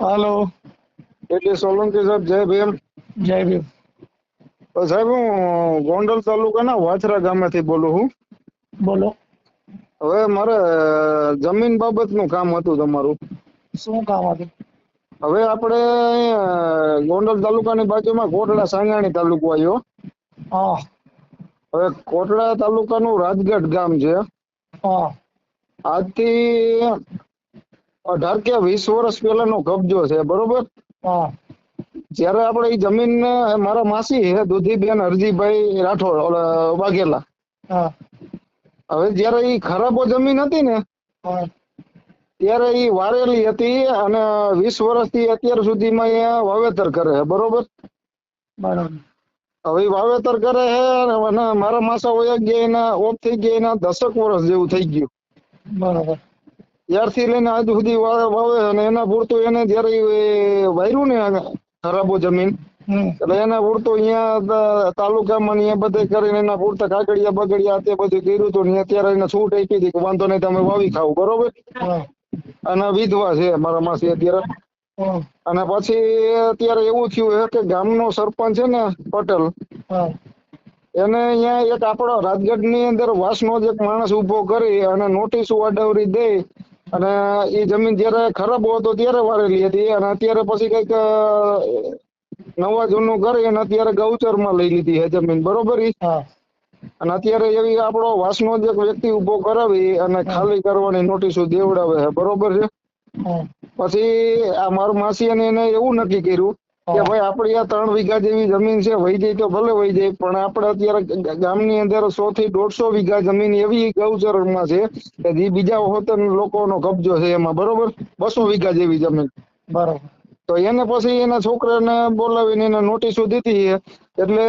હાલો. એટલે સોલંકી સાહેબ જય ભીમ. જય ભીમ. સાહેબ હું ગોંડલ તાલુકાના વાછરા ગામેથી બોલું છું બોલો. હવે મારે જમીન બાબતનું કામ હતું તમારું. શું કામ હતું? હવે આપણે ગોંડલ તાલુકાની બાજુમાં કોટડા સાંગાણી તાલુકો આવ્યો. હા. હવે કોટડા તાલુકાનું રાજગઢ ગામ છે. હા. આજથી અઢાર કે વીસ વર્ષ પહેલાનો કબજો છે બરોબર? જ્યારે આપણે એ જમીન મારા માસી છે દુધીબેન હરજીભાઈ રાઠોડ વાઘેલા. હવે જ્યારે એ ખરાબો જમીન હતી ને ત્યારે એ વારેલી હતી અને વીસ વર્ષથી અત્યાર સુધીમાં અહીંયા વાવેતર કરે છે બરોબર? બરાબર. હવે વાવેતર કરે છે અને મારા માસા વયા ગયા એના ઓફ થઈ ગયા એના દસક વર્ષ જેવું થઈ ગયું. બરાબર. ત્યારથી લઈને આજ સુધી વાવે અને એના પૂરતું એને જયારે વાયરું ને ખરાબો જમીન એટલે એના પૂરતું અહીંયા તાલુકામાં અહીંયા બધે કરીને એના પૂરતા કાકડિયા બગડિયા તે બધું કર્યું હતું ને અત્યારે એને છૂટ આપી હતી કે વાંધો નહીં તમે વાવી ખાવ બરોબર? અને વિધવા છે મારા માસી અત્યારે. અને પછી અત્યારે એવું થયું છે કે ગામનો સરપંચ છે ને પટેલ એને અહીંયા એક આપણો રાજગઢની અંદર વાસનો જ એક માણસ ઊભો કરી અને નોટિસ વાડવરી દે અને એ જમીન જ્યારે ખરાબ હતો ત્યારે વાળેલી હતી. અને અત્યારે પછી કંઈક નવા જૂનું કરી અને અત્યારે ગૌચરમાં લઈ લીધી છે જમીન. બરોબર અને અત્યારે એવી આપણો વાસનો જ એક વ્યક્તિ ઊભો કરાવી અને ખાલી કરવાની નોટિસો દેવડાવે છે. બરોબર છે? પછી આ મારું માસી અને એને એવું નક્કી કર્યું કે ભાઈ આપણી આ ત્રણ વીઘા જેવી જમીન છે વહી જાય તો ભલે વહી જાય પણ આપણે અત્યારે ગામની અંદર સો થી દોઢસો વીઘા જમીન એવી ગૌચરમાં છે કે જે બીજા હોતર લોકોનો કબજો છે એમાં બરોબર? બસો વીઘા જેવી જમીન. બરાબર. તો એને પછી એના છોકરાને બોલાવીને એને નોટિસો દીધી એટલે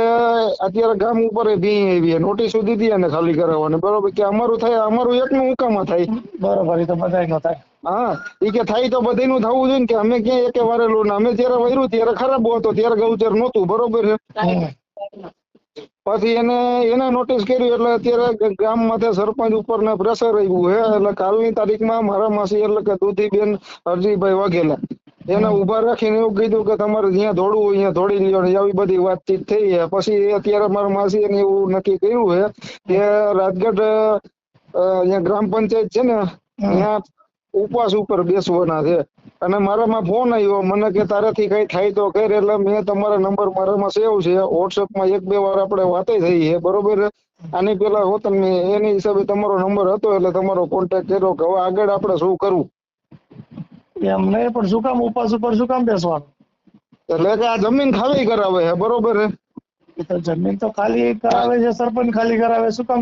અત્યારે ગામ ઉપર ભી આવી. નોટિસો દીધી એને ખાલી કરાવવાની બરોબર? કે અમારું થાય અમારું એકનું હુકામાં થાય. બરોબર એ તો બધા થાય. હા ઈ કે થાય તો બધાયનું થવું જોઈએ ને કે અમે ક્યાં એકે વારેલું ને અમે જ્યારે વર્યું ત્યારે ખરાબ હતો ત્યારે ગૌચર નહોતું બરોબર છે? પછી એને એને નોટિસ કર્યું એટલે અત્યારે ગામ માથે સરપંચ ઉપર ને પ્રેશર આવ્યું હે એટલે કાલની તારીખમાં મારા માસી એટલે કે દૂધીબેન હરજીભાઈ વાઘેલા એને ઊભા રાખીને એવું કીધું કે તમારે જ્યાં દોડવું હોય ત્યાં દોડી લ્યો ને આવી બધી વાતચીત થઈ છે પછી અત્યારે મારા માસી એને એવું નક્કી કર્યું છે કે રાજગઢ અહીંયા ગ્રામ પંચાયત છે ને ત્યાં ઉપવાસ ઉપર બેસવાના છે. અને મારામાં ફોન આવ્યો મને કે તારાથી કઈ થાય તો કર એટલે મેં તમારા નંબર મારામાં સેવ છે. વોટ્સએપમાં એક બે વાર આપણે વાતે થઈ છે બરોબર? આની પેલા હોત મેં એની હિસાબે તમારો નંબર હતો એટલે તમારો કોન્ટેક્ટ કર્યો કે હવે આગળ આપણે શું કરવું? એમ નહીં પણ શું કામ ઉપવાસ ઉપર શું કામ બેસવાનું? એટલે કે આ જમીન ખાલી કરાવે છે બરોબર? છે જમીન તો ખાલી કરાવે છે સરપંચ ખાલી કરાવે શું કામ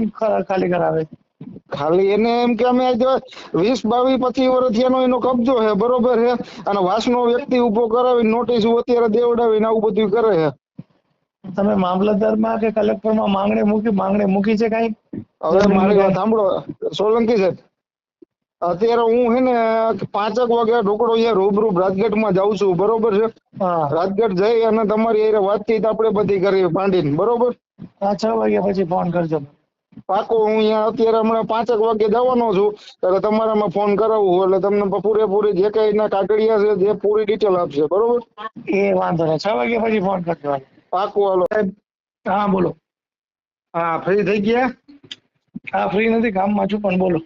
ખાલી કરાવે? ખાલી એને એમ કે અમે જો વીસ બાવીસ પચીસ વર્ષથી એનો કબજો છે બરોબર છે? અને વાસનો વ્યક્તિ ઊભો કરાવી નોટિસ અત્યારે દેવડાવીને આવું બધું કરે છે. તમે મામલતદારમાં કે કલેક્ટરમાં માંગણી મૂકી માંગણી મૂકી છે કઈ? હવે મારી વાત સાંભળો. સોલંકી સાહેબ અત્યારે હું હે ને પાંચક વાગે ઢોકળો અહીંયા રૂબરૂ રાજગઢમાં જાઉં છું બરોબર છે? રાજગઢ જઈ અને તમારી વાતચીત આપણે બધી કરી પાંડીને બરોબર? હા છ વાગ્યા પછી ફોન કરજો. પાકો હું અહીંયા અત્યારે હમણાં પાંચેક વાગે જવાનો છું એટલે તમારામાં ફોન કરાવું એટલે તમને પૂરેપૂરી જે કઈ ના કાગળિયા છે જે પૂરી ડિટેલ આપશે બરોબર? એ વાંધો નહીં છ વાગ્યા પછી ફોન કરજો. પાકો હાલો. હા બોલો. હા ફ્રી થઈ ગયા? હા ફ્રી નથી કામમાં છું પણ બોલો.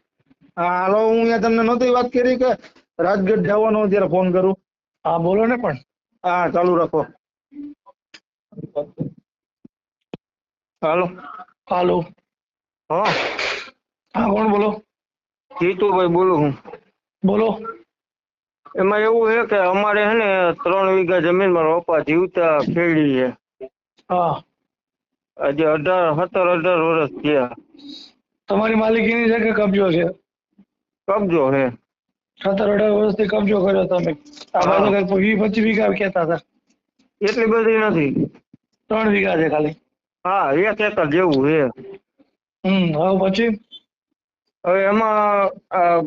હા હાલો હું અહીંયા તમને નહોતી વાત કરી કે રાજગઢ જવાનો ત્યારે ફોન કરું. હા બોલો ને પણ. હા ચાલુ રાખો. હાલો. હાલો. હા. હા કોણ બોલો? જીતુભાઈ બોલું હું. બોલો. એમાં એવું છે કે અમારે છે ને ત્રણ વીઘા જમીનમાં રોપા જીવતા ખેડી છે. હા. આજે અઢાર સત્તર અઢાર વર્ષ થયા. તમારી માલિકીની છે કે કબજો છે? કબજો છે. સત્તર અઢાર વર્ષથી કબજો કર્યો તમે. આ બાજુ વીસ પચીસ વીઘા કહેતા હતા. એટલી બધી નથી. ત્રણ વીઘા છે ખાલી. હા એક એકર જેવું છે. હમ હવે પછી હવે એમાં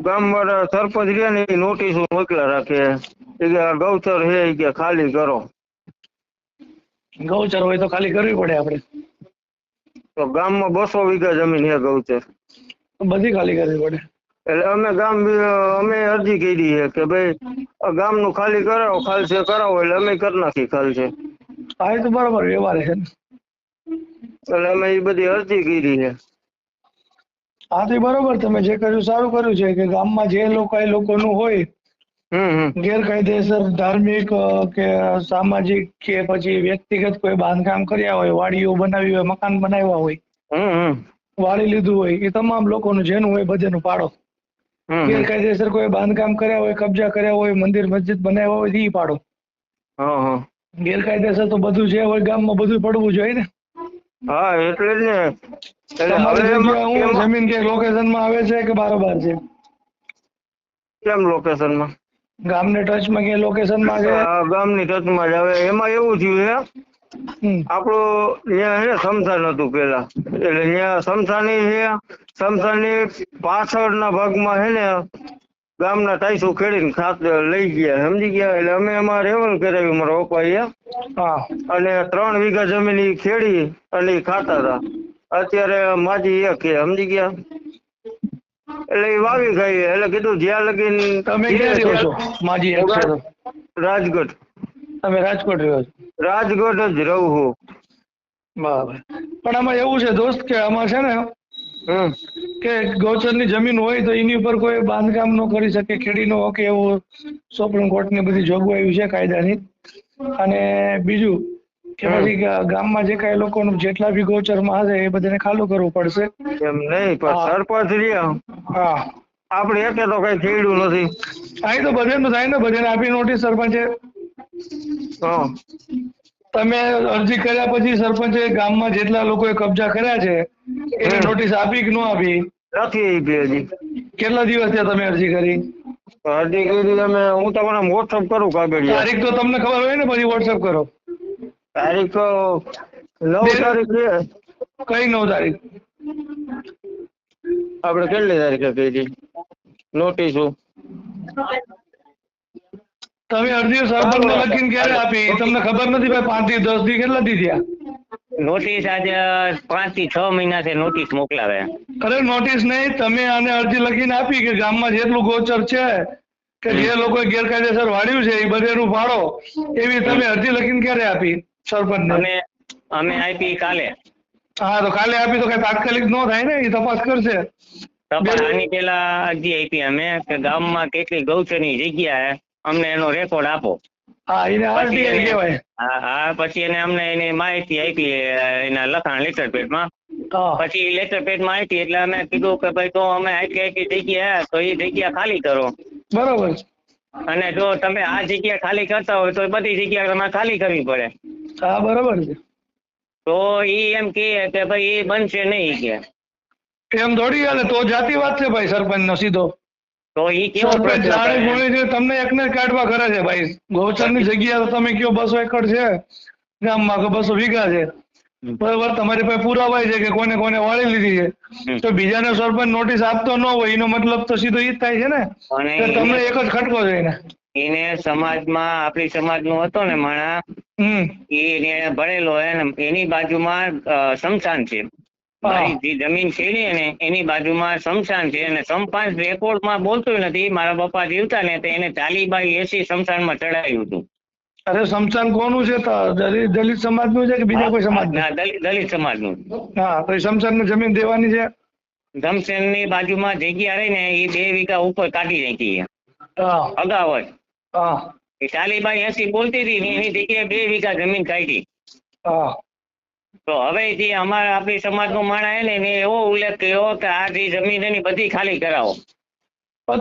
ગામવાળા સરપંચ રહ્યા ને એ નોટિસો મોકલા રાખે. એ કે ગૌચર છે એ કે ખાલી કરો. ગૌચર હોય તો ખાલી કરવી પડે આપણે તો ગામમાં બસો વીઘા જમીન છે ગૌચર. બધી ખાલી કરવી પડે. એટલે અમે ગામ અમે અરજી કરી છે કે ભાઈ ગામનું ખાલી કરાવો ખાલસે કરાવો એટલે અમે કરી નાખી ખાલસે હા એ તો બરાબર વ્યવહાર છે એટલે અમે એ બધી અરજી કરી છે. હા તો બરોબર તમે જે કર્યું સારું કર્યું છે કે ગામમાં જે લોકો એ લોકોનું હોય ગેરકાયદેસર ધાર્મિક કે સામાજિક કે પછી વ્યક્તિગત કોઈ બાંધકામ કર્યા હોય વાડીઓ બનાવી હોય મકાન બનાવ્યા હોય વાળી લીધું હોય એ તમામ લોકોનું જેનું હોય બધેનું પાડો. ગેરકાયદેસર કોઈ બાંધકામ કર્યા હોય કબજા કર્યા હોય મંદિર મસ્જિદ બનાવ્યા હોય એ પાડો. ગેરકાયદેસર તો બધું જે હોય ગામમાં બધું પડવું જોઈએ ને. હા એટલે જ ને. એટલે જમીન કે લોકેશનમાં આવે છે કે બારોબાર છે? કેમ લોકેશનમાં ગામને ટચમાં કે લોકેશનમાં છે? આ ગામની ટચમાં જ હવે એમાં એવું થયું છે. આપણું ત્યાં હે ને સમસાન હતું પેલા એટલે ત્યાં સમસાની છે સમસાની પાછળના ભાગમાં હે ને ગામના તાઈસો ખેડીને ખાત લઈ ગયા સમજી ગયા? એટલે અમે એમાં રેવલ કરાવી મારા પપ્પાએ. હા. અને ત્રણ વીઘા જમીન ઈ ખેડી અને ઈ ખાતા હતા. અત્યારે માજી એક છે સમજી ગયા? એટલે એ વાવી ગઈ એટલે કીધું જ્યાં લગીન તમે ક્યાં રહ્યો છો. માજી એક છે તો. રાજગઢ તમે રાજકોટ રહ્યો છો? રાજગઢ જ રહું છું બરાબર. પણ આમાં એવું છે દોસ્ત કે આમાં છે ને કે ગૌચરની જમીન હોય તો એની ઉપર કોઈ બાંધકામ ન કરી શકે ખેડી નો હકે એવું સુપ્રીમ કોર્ટની બધી જોગવાઈ છે કાયદાની. અને બીજું કે. પછી ગામમાં જે કાંઈ લોકો જેટલા બી ગૌચરમાં હશે એ બધાને ખાલું કરવું પડશે. એમ નહીં પણ. સરપંચ રહ્યા. હા. આપણે એકે તો કઈ ખેડ્યું નથી. અહીં તો બધે થાય ને બધાને આપી નોટિસ સરપંચે. હા. તમે અરજી કર્યા પછી સરપંચે ગામમાં જેટલા લોકોએ કબજા કર્યા છે એને નોટિસ આપી કે ન આપી? નથી આપી હજી. કેટલા દિવસ થયા તમે અરજી કરી? અરજી કરી તમે હું તમને વોટ્સઅપ કરું કાગળિયા. તારીખ તો તમને ખબર હોય ને પછી વોટ્સઅપ કરો. તારીખ તો નવ તારીખ કઈ નવ તારીખ? આપણે કેટલી તારીખે કરી નોટિસો તમે અરજી સરપંચને લખીને ક્યારે આપી? તમને ખબર નથી ભાઈ પાંચથી દસથી કેટલા દી થયા? નોટિસ આજે પાંચથી છ મહિના છે નોટિસ મોકલાવે. અરે નોટિસ નહીં તમે આને અરજી લખીને આપી કે ગામમાં જેટલું ગોચર છે કે જે લોકોએ ગેરકાયદેસર વાળ્યું છે એ બધેનું ફાળો. એવી તમે અરજી લખીને ક્યારે આપી સરપંચને? અમે અમે આપી કાલે. હા તો કાલે આપી તો કઈ તાત્કાલિક ન થાય ને એ તપાસ કરશે. તપાસ આની પેલા અરજી આપી અમે કે ગામમાં કેટલી ગૌચરની જગ્યા અમને એનો રેકોર્ડ આપો. હા એને પછી આરટીઆઈ એને- કહેવાય. હા હા પછી એને અમને એની માહિતી આપી એના લખાણ લેટર પેડમાં પછી લેટર પેડમાં આપી એટલે અમે કીધું કે ભાઈ તો અમે આટલી આટલી જગ્યા તો એ જગ્યા ખાલી કરો. બરોબર. અને જો તમે આ જગ્યા ખાલી કરતા હોય તો બધી જગ્યા તમારે ખાલી કરવી પડે. હા બરોબર છે. તો ઈ એમ કહે કે ભાઈ એ બનશે નહીં કે. એમ દોડી હાલે તો જાતિ વાત છે ભાઈ સરપંચ નો સીધો. તો એ કેવો પ્રશ્ન છે, તમને એકને કાઢવા કરે છે ભાઈ. ગૌચરની જગ્યા તો તમે કયો બસો એકર છે? ગામમાં કે બસો વીઘા છે. બરાબર તમારી પાસે પુરાવા છે કે કોને કોને વાળી લીધી છે? તો બીજાને સરપંચ નોટિસ આપતો ન હોય એનો મતલબ તો સીધો ઈ જ થાય છે ને? કે તમને એક જ ખટકો છે એને. એને સમાજમાં આપણી સમાજનો હતો ને માણા હમ. એને ભણેલો એની બાજુમાં સ્મશાન છે. જે જમીન ખેડી ને એની બાજુમાં શમશાન છે અને સંપાસ રેકોર્ડમાં બોલતું નથી મારા પપ્પા જીવતા ને તો એને ચાલી એસી શમશાનમાં ચડાવ્યું હતું. અરે સમસાન કોનું છે? દલિત દલિત સમાજનું છે કે બીજા કોઈ સમાજ ના, દલિત દલિત સમાજનું. હા તો સમસાન જમીન દેવાની છે? ધમસેનની બાજુમાં જગ્યા રહી ને એ બે વીઘા ઉપર કાઢી નાખી અગાઉ જ. એ ચાલીબાઈ એસી બોલતી હતી ને એની જગ્યાએ બે વીઘા જમીન કાઢી. તો હવે જે અમારા આપણી સમાજનો ને એને એવો ઉલ્લેખ કર્યો કે આ જે જમીન એની બધી ખાલી કરાવો.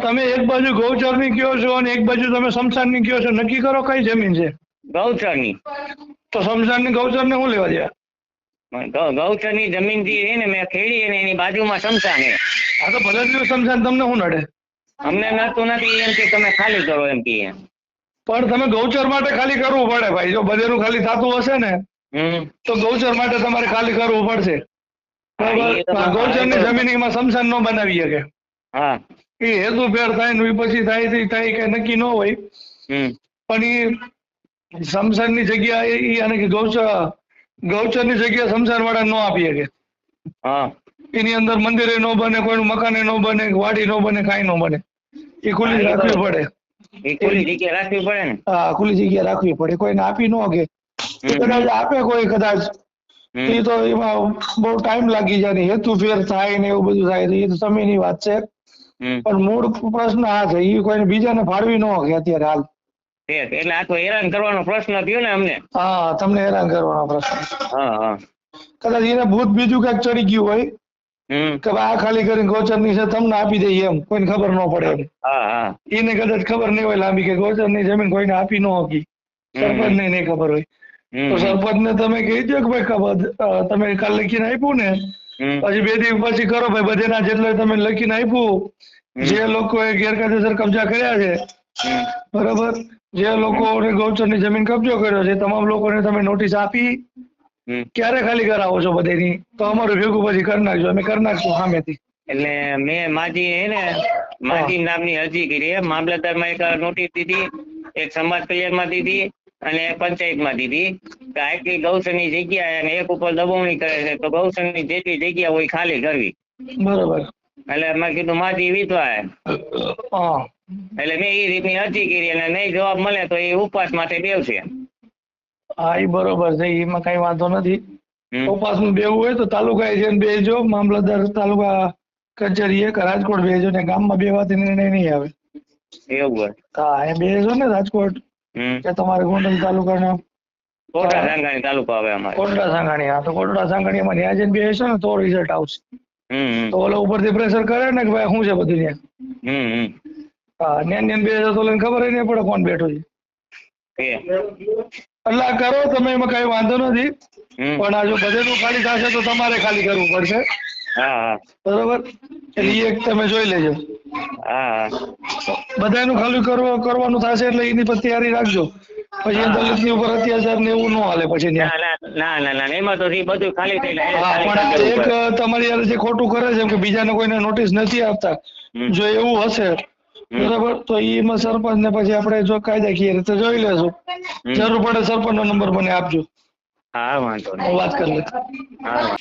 તમે એક બાજુ ગૌચરની કયો છો અને એક બાજુ તમે શમશાનની કયો છો. નક્કી કરો કઈ જમીન છે? ગૌચરની. તો શમશાનની ગૌચરને હું લેવા દે? ગૌ- ગૌચરની જમીન જે છે ને મેં ખેડી અને એની બાજુમાં સમસાન છે. આ તો ભલે સમસાન તમને શું નડે? અમને નડતું નથી એમ કે તમે ખાલી કરો એમ કે પણ તમે ગૌચર માટે ખાલી કરવું પડે ભાઈ. જો બધેનું ખાલી થતું હશે ને તો ગૌચર માટે તમારે ખાલી કરવું પડશે. ગૌચરની જમીન એમાં સમસાન ન બનાવી શકે. હા. એ હેતુ ફેર થાય ને પછી થાય થાય કે નક્કી ન હોય. પણ એ શમશાનની જગ્યા એ અને કે ગૌચરની જગ્યા સમસાન વાળા ન આપી શકે. હા. એની અંદર મંદિરે ન બને કોઈનું મકાને ન બને વાડી ન બને કાંઈ ન બને. એ ખુલ્લી રાખવી. પડે. એ ખુલ્લી જગ્યા રાખવી પડે ને? હા ખુલ્લી જગ્યા રાખવી પડે. કોઈને આપી ન કે. કદાચ આપે કોઈ કદાચ. એ તો એમાં બહુ ટાઈમ લાગી જાય હેતુ ફેર થાય ને એવું બધું થાય એ તો સમયની વાત છે. પણ મૂળ પ્રશ્ન આ છે એ કોઈને બીજાને ફાળવી ન હોય અત્યારે હાલ. એટલે આ તો હેરાન કરવાનો પ્રશ્ન થયો ને અમને. હા તમને હેરાન કરવાનો પ્રશ્ન. હા હા. કદાચ એને ભૂત બીજું કંઈક ચડી ગયું હોય કે આ ખાલી કરીને ગોચરની છે તમને આપી દઈએ એમ કોઈને ખબર ન પડે એમ. એને કદાચ ખબર નહીં હોય લાંબી કે ગોચરની જમીન કોઈને આપી ન હોકી. સરપંચ ને નહીં ખબર હોય. તો સરપંચ ને તમે કહી દો કે ભાઈ ખબર તમે કાલ લખીને આપ્યું ને પછી બે દિવસ પછી કરો ભાઈ બધેના જેટલો તમે લખીને આપ્યું જે લોકોએ ગેરકાયદેસર કબજા કર્યા છે. બરાબર? જે લોકોને ગૌચરની જમીન કબજો કર્યો છે તમામ લોકોને તમે નોટિસ આપી ક્યારે ખાલી કરાવો છો બધેની? તો અમારું ભેગું પછી કરી નાખજો અમે કરી નાખશું સામેથી. એટલે મેં માજી હે ને માજી નામની અરજી કરી મામલતદારમાં એક નોટિસ દીધી એક સમાજ કલ્યાણમાં દીધી અને પંચાયતમાં દીધી. કે આટલી ગૌસરની જગ્યા અને એક ઉપર દબાવણી કરે છે તો ગૌસરની જેટલી જગ્યા હોય ખાલી કરવી. બરાબર. એટલે મેં કીધું માજી વિધવા હે. એટલે મેં એ રીતની અરજી કરી અને નહીં જવાબ મળે તો એ ઉપવાસ માટે બેવશે. હા એ બરોબર છે એમાં કઈ વાંધો નથી. હમ. ઉપાસનું બેવું હોય તો તાલુકા એજન્ટ બેજો મામલતદાર તાલુકા કચેરીએ રાજકોટ બેજો ને ગામમાં બેવાથી નિર્ણય નહીં આવે. એવું હા એ બેજો ને રાજકોટ. કે તમારે ગોંડલ તાલુકાના કોટડા સાંગાણી તાલુકો આવે અમારે. કોટડા સાંગાણી હા તો કોટડા સાંગાણીમાં ન્યા જઈને બેસો ને તો રિઝલ્ટ આવશે. તો ઓલો ઉપરથી પ્રેશર કરે ને કે ભાઈ શું છે બધું ત્યાં? હા ન્યા ન્યા બેસો તો લઈને ખબર નહીં પડે કોણ બેઠો છે? એટલે આ કરો તમે એમાં કઈ વાંધો નથી. પણ આ જો બધેનું ખાલી થશે તો તમારે ખાલી કરવું પડશે. હા બરોબર? એટલે એક તમે જોઈ લેજો. હા બધાનું ખાલી કરવું કરવાનું થશે એટલે એની પર તૈયારી રાખજો. પછી દલિતની ઉપર અત્યાચાર ને એવું ન હાલે પછી ના ના ના ના એમાં તો બધું ખાલી થઈ હા પણ એક તમારી યાર જે ખોટું કરે છે કે બીજાને કોઈને નોટિસ નથી આપતા જો એવું હશે બરાબર? તો એમાં સરપંચ ને પછી આપણે જો કાયદાકીય રીતે જોઈ લેશું. જરૂર પડે સરપંચ નો નંબર મને આપજો. હા વાંધો વાત કરી લઈશ હા